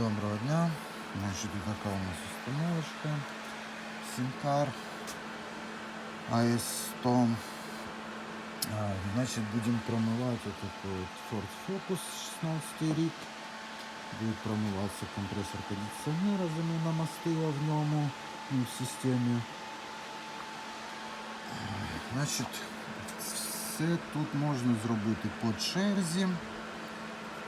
Доброго дня. Значит, вот такая у нас установочка. Синкар AS100. А, Значит, будем промывать вот такой вот Ford Focus 16 рік. Будет промываться компрессор кондиционера, замена мастила в ньому, ну, в системі. Значить, все тут можна зробити по черзі.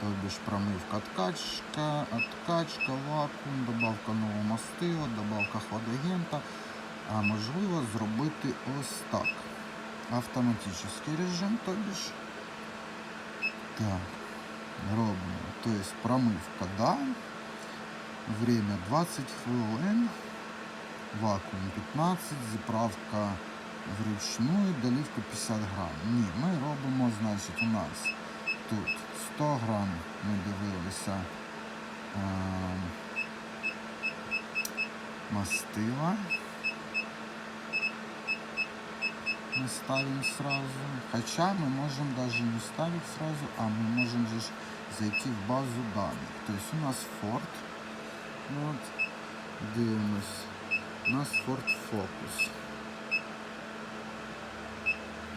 Тобі ж промивка откачка, вакуум, добавка нового мастила, добавка хладагента. А можливо зробити ось так. Автоматичний режим, тобі ж. Так, робимо. Тобто промивка, да. Время 20 хвилин. Вакуум 15, заправка вручну і долівка 50 грам. Ні, ми робимо, значить, у нас тут 100 грам ми дивилися е, мастила. Мы ставим сразу. Хотя мы можем даже не ставить сразу, а мы можем же ж зайти в базу данных. То есть у нас Ford. Вот. Дивимось. У нас Ford Focus.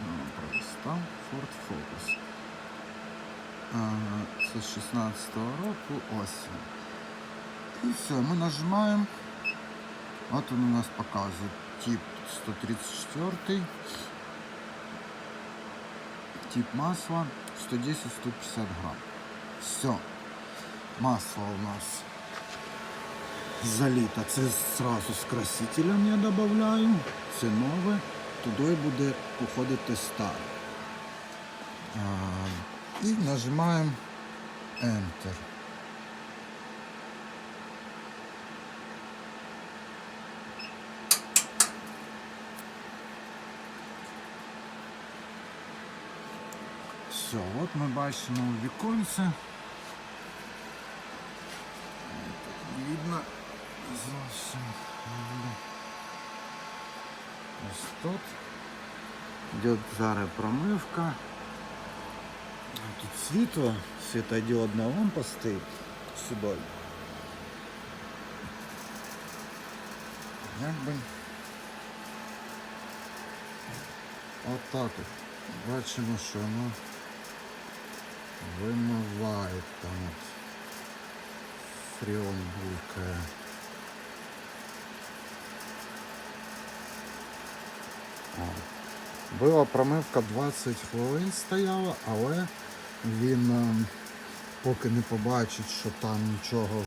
Ну, Просто Ford Focus. Це 16-го року осінь. І все, ми нажимаємо. От він у нас показує тип 134. Тип масла 110-150 грамм. Все. Масло у нас залито. Це сразу з красителем я додаю. Це нове. Туди буде уходити старе. А, і нажимаємо Enter. Все, от ми бачимо віконце. Видно зовсім. Ось тут. Йде зараз промивка. Тут світло, світодіодна лампа стоїть сюди. Як би отак от. Бачимо, що воно вимиває там от фріон булькає. Була промивка 20 хвилин стояла, але він ем, поки не побачить, що там нічого